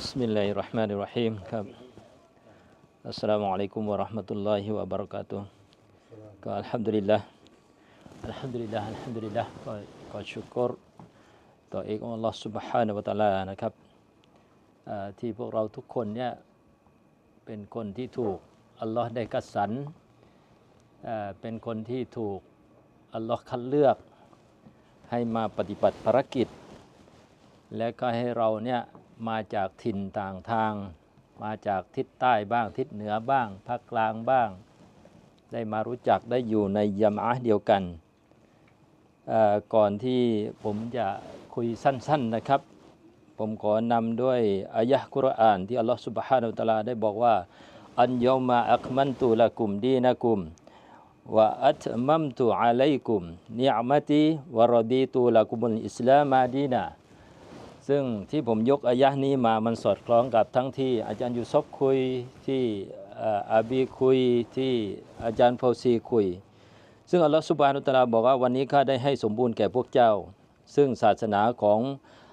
بسم الله الرحمن الرحيم ครับอัสสลามุอะลัยกุมวะเราะห์มะตุลลอฮิวะบะเราะกาตุฮ์ก็อัลฮัมดุลิลละอัลฮัมดุลิลละอัลฮัมดุลิลละก็ขอชุกรต่อเอกองค์อัลลอฮ์ سبحانه และ تعالى นะครับอ่าที่พวกเราทุกคนเนี่ยเป็นคนที่ถูกอัลลอฮ์ได้คัดสรรอ่าเป็นคนที่ถูกอัลลอฮ์คัดเลือก ให้มาปฏิบัติภารกิจ และก็ให้เราเนี่ย มาจากถิ่นต่างทาง มาจากทิศใต้บ้างทิศเหนือบ้างภาคกลางบ้าง ได้มารู้จักได้อยู่ในยามะเดียวกัน ก่อนที่ผมจะคุยสั้นๆนะครับ ผมขอนำด้วยอายะคุรอาน ที่อัลลอฮฺสุบฮานาตะลาได้บอกว่า อันยอมาอักมันตุละกุมดีนะกุมวะอัตมัมตุอะลัยกุมนิยมตีวะรดีตุละกุมุลอิสลามาดีนา ซึ่งที่ผมยกอายะนี้มามันสอดคล้องกับทั้งที่อาจารย์ยูซบคุยที่อาบีคุยที่อาจารย์ฟซีคุย ซึ่งอัลลอฮฺสุบานุตลาบอกว่าวันนี้ข้าได้ให้สมบูรณ์แก่พวกเจ้า ซึ่งศาสนาของ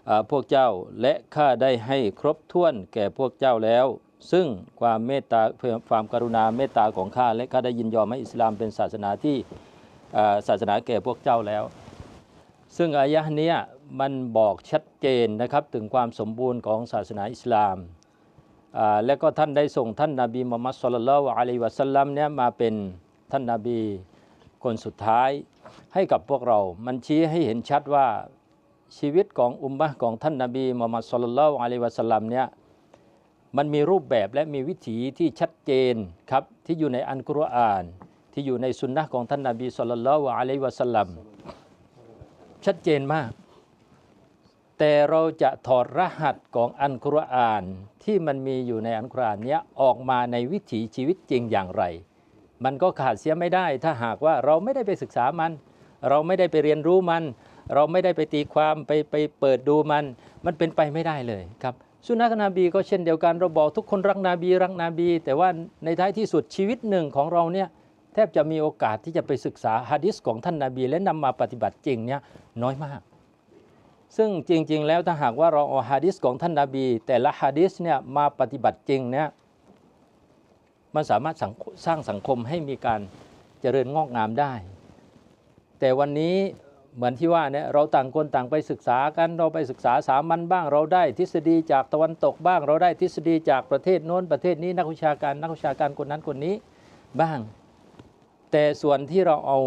อพวกเจ้าและข้าได้ให้ครบถ้วนแก่พวกเจ้าแล้ว ซึ่งความเมตตาความกรุณาเมตตาของข้าและข้าได้ยินยอมให้อิสลามเป็นศาสนาที่ศาสนาแก่พวกเจ้าแล้ว ซึ่งอายะห์เนี้ย มันบอกชัดเจนนะครับถึงความสมบูรณ์ของศาสนาอิสลาม และก็ท่านได้ส่งท่านนาบีมุฮัมมัดสุลลัลลอฮุอะลัยวะสัลลัมเนี่ยมาเป็นท่านนาบีคนสุดท้ายให้กับพวกเรา มันชี้ให้เห็นชัดว่าชีวิตของอุมมะของท่านนาบีมุฮัมมัดสุลลัลลอฮุอะลัยวะสัลลัมเนี่ยมันมีรูปแบบและมีวิถีที่ชัดเจนครับที่อยู่ในอันกุรอาน ที่อยู่ในสุนนะของท่านนาบีสุลลัลลอฮุอะลัยวะสัลลัมชัดเจนมาก แต่เราจะถอดรหัสของอันกุรอานที่มันมีอยู่ในอันกุรอานนี้ออกมาในวิถีชีวิตจริงอย่างไร มันก็ขาดเสียไม่ได้ ถ้าหากว่าเราไม่ได้ไปศึกษามัน เราไม่ได้ไปเรียนรู้มัน เราไม่ได้ไปตีความไปไปเปิดดูมัน มันเป็นไปไม่ได้เลยครับสุนนะนาบีก็เช่นเดียวกันเราบอกทุกคนรักนาบีรักนาบี แต่ว่าในท้ายที่สุดชีวิตหนึ่งของเราเนี่ยแทบจะมีโอกาสที่จะไปศึกษาฮะดิษของท่านนาบี และนำมาปฏิบัติจริงเนี่ยน้อยมาก ซึ่งจริง ๆ แล้วถ้าหากว่าเราเอาฮะดิษของท่านนาบี แต่ละฮะดิษเนี่ยมาปฏิบัติจริงเนี่ยมันสามารถสร้างสังคมให้มีการเจริญงอกงามได้ แต่วันนี้เหมือนที่ว่าเนี่ยเราต่างคนต่างไปศึกษากันเราไปศึกษาสามัญบ้างเราได้ ทฤษฎีจากตะวันตกบ้าง เราได้ทฤษฎีจากประเทศโน้นประเทศนี้นักวิชาการนักวิชาการคนนั้นคนนี้บ้าง แต่ส่วนที่เราเอา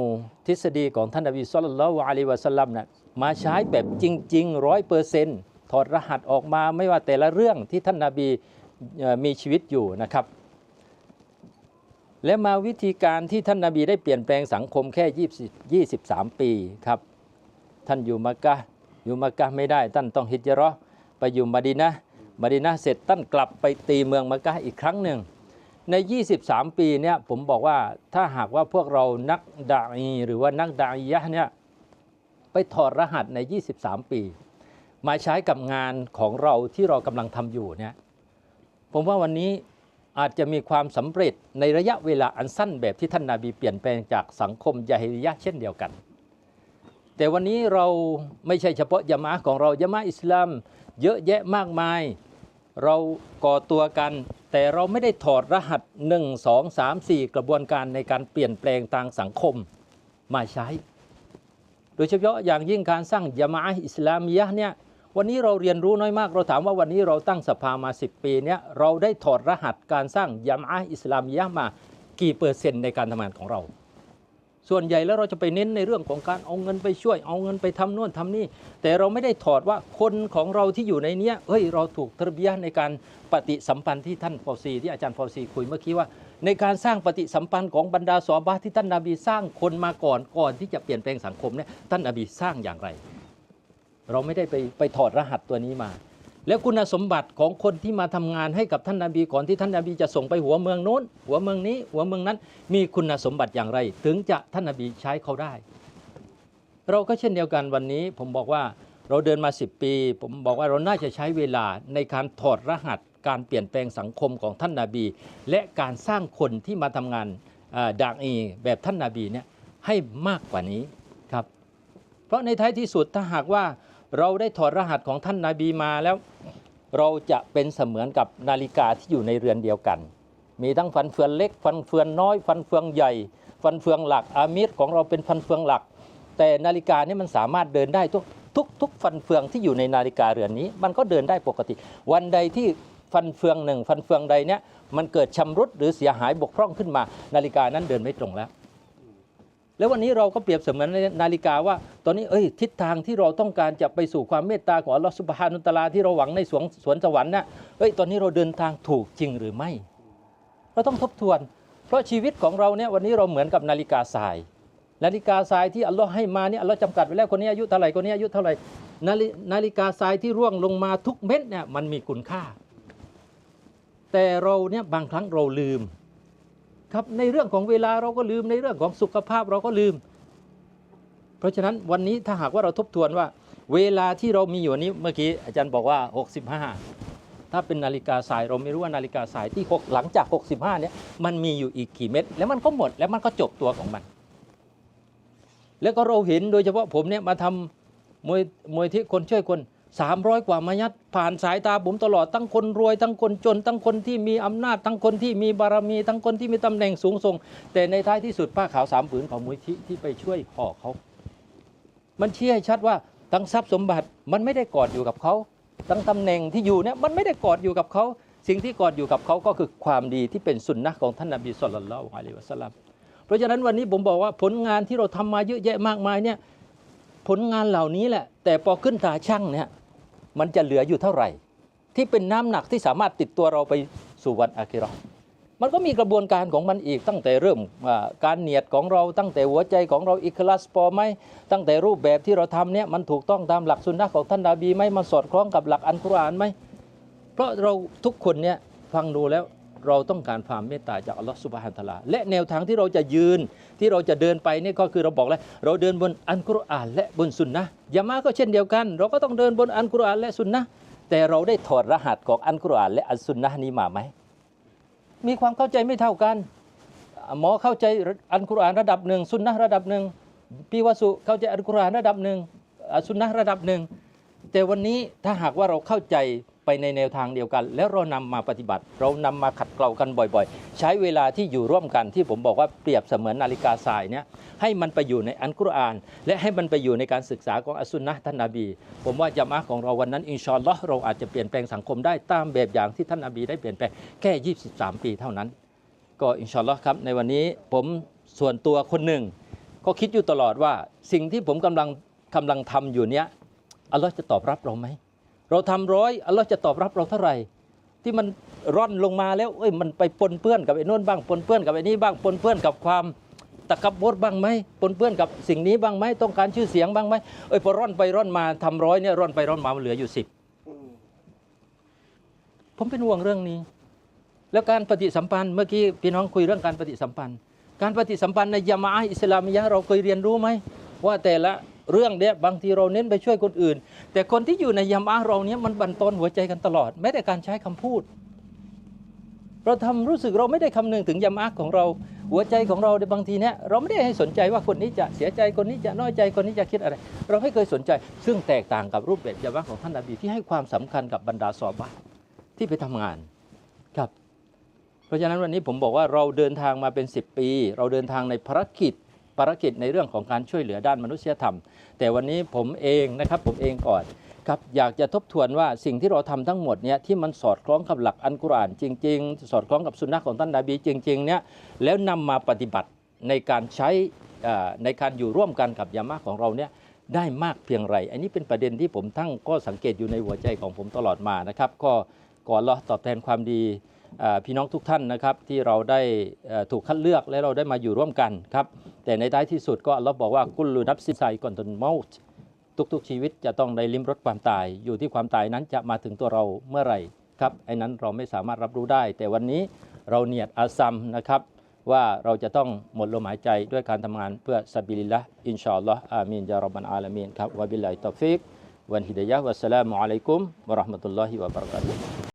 ทฤษฎีของท่านนบีสุลต่านละอะลัยวะสัลลัมนะ มาใช้แบบจริงๆร้อยเปอร์เซนต์ถอดรหัสออกมาไม่ว่าแต่ละเรื่องที่ท่านนาบีมีชีวิตอยู่นะครับ และมาวิธีการที่ท่านนาบีได้เปลี่ยนแปลงสังคมแค่ 20 23 ปีครับ ท่านอยู่มักกะอยู่มักกะไม่ได้ท่านต้องฮิจราะห์ไปอยู่มะดีนะมะดีนะเสร็จท่านกลับไปตีเมืองมักกะอีกครั้งหนึ่งใน 23 ปีเนี่ยผมบอกว่าถ้าหากว่าพวกเรานักดาอีหรือว่านักดาอียะเนี่ย ไปถอดรหัสใน 23 ปี มาใช้กับงานของเราที่เรากำลังทำอยู่เนี่ยผมว่าวันนี้อาจจะมีความสำเร็จในระยะเวลาอันสั้นแบบที่ท่านนาบีเปลี่ยนแปลงจากสังคมยาฮิลิยะเช่นเดียวกัน แต่วันนี้เราไม่ใช่เฉพาะยามะของเรายามะอิสลาม เยอะแยะมากมาย เราก่อตัวกัน แต่เราไม่ได้ถอดรหัส 1 2 3 4 กระบวนการในการเปลี่ยนแปลงทางสังคมมาใช้ โดยเฉพาะอย่างยิ่งการสร้างยามะห์อิสลามียะเนี่ยวันนี้เราเรียนรู้น้อยมาก เราถามว่าวันนี้เราตั้งสภามา 10 ปีเนี่ยเราได้ถอดรหัสการสร้างยามะห์อิสลามียะมากี่เปอร์เซ็นต์ในการทำงานของเรา ส่วนใหญ่แล้วเราจะไปเน้นในเรื่องของการเอาเงินไปช่วย เอาเงินไปทำโน่นทำนี่ แต่เราไม่ได้ถอดว่าคนของเราที่อยู่ในเนี้ยเฮ้ยเราถูกทรบียะในการปฏิสัมพันธ์ที่ท่านฟอซีที่อาจารย์ฟอซีคุยเมื่อกี้ว่า ในการสร้างปฏิสัมพันธ์ของบรรดาสอบาที่ท่านนาบีสร้างคนมาก่อนก่อนที่จะเปลี่ยนแปลงสังคมเนี่ยท่านนาบีสร้างอย่างไร เราไม่ได้ไปไปถอดรหัสตัวนี้มา แล้วคุณสมบัติของคนที่มาทำงานให้กับท่านนาบีก่อนที่ท่านนาบีจะส่งไปหัวเมืองโน้น หัวเมืองนี้ หัวเมืองนั้น มีคุณสมบัติอย่างไร ถึงจะท่านนาบีใช้เขาได้ เราก็เช่นเดียวกันวันนี้ผมบอกว่าเราเดินมา 10 ปี ผมบอกว่าเราน่าจะใช้เวลาในการถอดรหัส การเปลี่ยนแปลงสังคมของท่านนาบี และการสร้างคนที่มาทำงานด่างอีแบบท่านนาบีเนี่ยให้มากกว่านี้ครับ เพราะในท้ายที่สุดถ้าหากว่าเราได้ถอดรหัสของท่านนาบีมาแล้ว เราจะเป็นเสมือนกับนาฬิกาที่อยู่ในเรือนเดียวกัน มีทั้งฟันเฟืองเล็ก ฟันเฟืองน้อย ฟันเฟืองใหญ่ ฟันเฟืองหลักอามิดของเราเป็นฟันเฟืองหลัก แต่นาฬิกานี่มันสามารถเดินได้ทุกทุกทุกฟันเฟืองที่อยู่ในนาฬิกาเรือนนี้ มันก็เดินได้ปกติ วันใดที่ ฟันเฟืองหนึ่งฟันเฟืองใดเนี่ยมันเกิดชำรุดหรือเสียหายบกพร่องขึ้นมา นาฬิกานั้นเดินไม่ตรงแล้ว แล้ววันนี้เราก็เปรียบเสมือนนาฬิกาว่า ตอนนี้เอ้ยทิศทางที่เราต้องการจะไปสู่ความเมตตาของอัลลอฮฺสุบฮานุตลาที่เราหวังในสวนสวนสวรรค์น่ะเอ้ยตอนนี้เราเดินทางถูกจริงหรือไม่ เราต้องทบทวน เพราะชีวิตของเราเนี่ยวันนี้เราเหมือนกับนาฬิกาทราย นาฬิกาทรายที่อัลลอฮ์ให้มาเนี่ยอัลลอฮ์จำกัดไว้แล้วคนนี้อายุเท่าไหร่คนนี้อายุเท่าไหร่นาฬินาฬิกาทรายที่ร่วงลงมาทุกเม็ดเนี่ยมันมีคุณค่า แต่เราเนี่ยบางครั้งเราลืมครับในเรื่องของเวลาเราก็ลืมในเรื่องของสุขภาพเราก็ลืม เพราะฉะนั้นวันนี้ถ้าหากว่าเราทบทวนว่า เวลาที่เรามีอยู่นี้เมื่อกี้อาจารย์บอกว่า 65 ถ้าเป็นนาฬิกาทรายเราไม่รู้ว่านาฬิกาทรายที่หกหลังจาก 65เนี่ยมันมีอยู่อีกกี่เม็ดแล้วมันก็หมดแล้วมันก็จบตัวของมัน แล้วก็เราเห็นโดยเฉพาะผมเนี่ยมาทำมวยมวยที่คนช่วยคน 300 กว่ามายัดผ่านสายตาผมตลอดทั้งคนรวยทั้งคนจน ทั้งคนที่มีอำนาจ ทั้งคนที่มีบารมี ทั้งคนที่มีตำแหน่งสูงส่ง แต่ในท้ายที่สุดผ้าขาวสามผืนของมูลที่ที่ไปช่วยห่อเขา มันชี้ให้ชัดว่าทั้งทรัพย์สมบัติมันไม่ได้กอดอยู่กับเขาทั้งตำแหน่งที่อยู่เนี่ยมันไม่ได้กอดอยู่กับเขาสิ่งที่กอดอยู่กับเขาก็คือความดีที่เป็นสุนนะของท่านนบีสุลต่านละอะลัยฮิวะสัลลัมเพราะฉะนั้นวันนี้ผมบอกว่าผลงานที่เราทำมาเยอะแยะมากมายเนี่ยผลงานเหล่านี้แหละ แต่พอขึ้นตาช่างเนี่ย มันจะเหลืออยู่เท่าไหร่ ที่เป็นน้ำหนักที่สามารถติดตัวเราไปสู่วันอาคิรอห์มันก็มีกระบวนการของมันอีกตั้งแต่เริ่มการเนียดของเราตั้งแต่หัวใจของเราอิคลาสพอไหมตั้งแต่รูปแบบที่เราทำเนี่ยมันถูกต้องตามหลักสุนนะของท่านดาบีไหมมันสอดคล้องกับหลักอันกุรอานไหมเพราะเราทุกคนเนี่ยฟังดูแล้ว เราต้องการความเมตตาจากอัลลอฮฺสุบฮานตะลา และแนวทางที่เราจะยืนที่เราจะเดินไปนี่ก็คือเราบอกแล้วเราเดินบนอันกุรอานและบนสุนนะยามาก็เช่นเดียวกัน เราก็ต้องเดินบนอันกุรอานและสุนนะแต่เราได้ถอดรหัสของอันกุรอานและอันสุนนะนี้มาไหมมีความเข้าใจไม่เท่ากัน หมอเข้าใจอันกุรอานระดับหนึ่งสุนนะระดับหนึ่งพี่วสุเข้าใจอันกุรอานระดับหนึ่งอะสุนนะระดับหนึ่งแต่วันนี้ถ้าหากว่าเราเข้าใจ ไปในแนวทางเดียวกัน แล้วเรานำมาปฏิบัติ เรานำมาขัดเกลากันบ่อยๆ ใช้เวลาที่อยู่ร่วมกันที่ผมบอกว่าเปรียบเสมือนนาฬิกาทรายเนี่ยให้มันไปอยู่ในอันกุรอาน และให้มันไปอยู่ในการศึกษาของอัสุนนะท่านนาบี ผมว่าจะมาของเราวันนั้นอินชอัลอเราอาจจะเปลี่ยนแปลงสังคมได้ตามแบบอย่างที่ท่านนาบีได้เปลี่ยนแปลงแค่ 23 ปีเท่านั้น ก็อินชอัลอครับในวันนี้ผมส่วนตัวคนหนึ่ง ก็คิดอยู่ตลอดว่าสิ่งที่ผมกำลังกำลังทำอยู่เนี้ยอัลลอฮ์จะตอบรับเราไหม เราทำร้อยอัลลอฮ์จะตอบรับเราเท่าไหร่ ที่มันร่อนลงมาแล้วเอ้ยมันไปปนเปื้อนกับไอ้นู่นบ้างปนเปื้อนกับไอ้นี่บ้างปนเปื้อนกับความตะกับบดบ้างไหมปนเปื้อนกับสิ่งนี้บ้างไหมต้องการชื่อเสียงบ้างไหมเอ้ยพอร่อนไปร่อนมาทำร้อยเนี่ยร่อนไปร่อนมามันเหลืออยู่สิบผมเป็นห่วงเรื่องนี้ แล้วการปฏิสัมพันธ์เมื่อกี้พี่น้องคุยเรื่องการปฏิสัมพันธ์ การปฏิสัมพันธ์ในยามาอิสลามิยะเราเคยเรียนรู้ไหมว่าแต่ละ เรื่องเนี้ยบางทีเราเน้นไปช่วยคนอื่น แต่คนที่อยู่ในยามาอะห์เราเนี้ยมันบั่นทอนหัวใจกันตลอดแม้แต่การใช้คำพูด เราทำรู้สึกเราไม่ได้คำนึงถึงยามาอะห์ของเราหัวใจของเราในบางทีเนี้ยเราไม่ได้ให้สนใจว่าคนนี้จะเสียใจคนนี้จะน้อยใจคนนี้จะคิดอะไร เราไม่เคยสนใจ ซึ่งแตกต่างกับรูปแบบยามาอะห์ของท่านนบีที่ให้ความสำคัญกับบรรดาซอบะที่ไปทำงานครับ เพราะฉะนั้นวันนี้ผมบอกว่าเราเดินทางมาเป็น 10 ปี เราเดินทางในภารกิจ ภารกิจในเรื่องของการช่วยเหลือด้านมนุษยธรรม แต่วันนี้ผมเองนะครับผมเองก่อนครับอยากจะทบทวนว่าสิ่งที่เราทำทั้งหมดเนี่ยที่มันสอดคล้องกับหลักอันกุรอานจริง ๆ สอดคล้องกับสุนนะของท่านนาบีจริงๆเนี่ยแล้วนำมาปฏิบัติในการใช้อ่อในการอยู่ร่วมกันกับยามะของเราเนี่ยได้มากเพียงไร อันนี้เป็นประเด็นที่ผมตั้งก็สังเกตอยู่ในหัวใจของผมตลอดมานะครับ ก็ก่อนเราตอบแทนความดี พี่น้องทุกท่านนะครับที่เราได้ถูกคัดเลือกและเราได้มาอยู่ร่วมกันครับแต่ในท้ายที่สุดก็อัลเราบอกว่ากุลลูนับซิไซก่อนตนเมาทุกๆ ชีวิตจะต้องได้ลิ้มรสความตาย อยู่ที่ความตายนั้นจะมาถึงตัวเราเมื่อไหร่ครับไอ้นั้นเราไม่สามารถรับรู้ได้ แต่วันนี้เราเนียดอาซัมนะครับว่าเราจะต้องหมดลมหายใจด้วยการทำงานเพื่อสับิลิละอินชาอัลลอฮ์อามีนยารับบันอาลามีนครับวะบิลลาฮิตอฟิกวันฮิดายะฮ์วัสสลามุอะลัยกุมวะราะห์มะตุลลอฮิวะบะเราะกาตุฮ์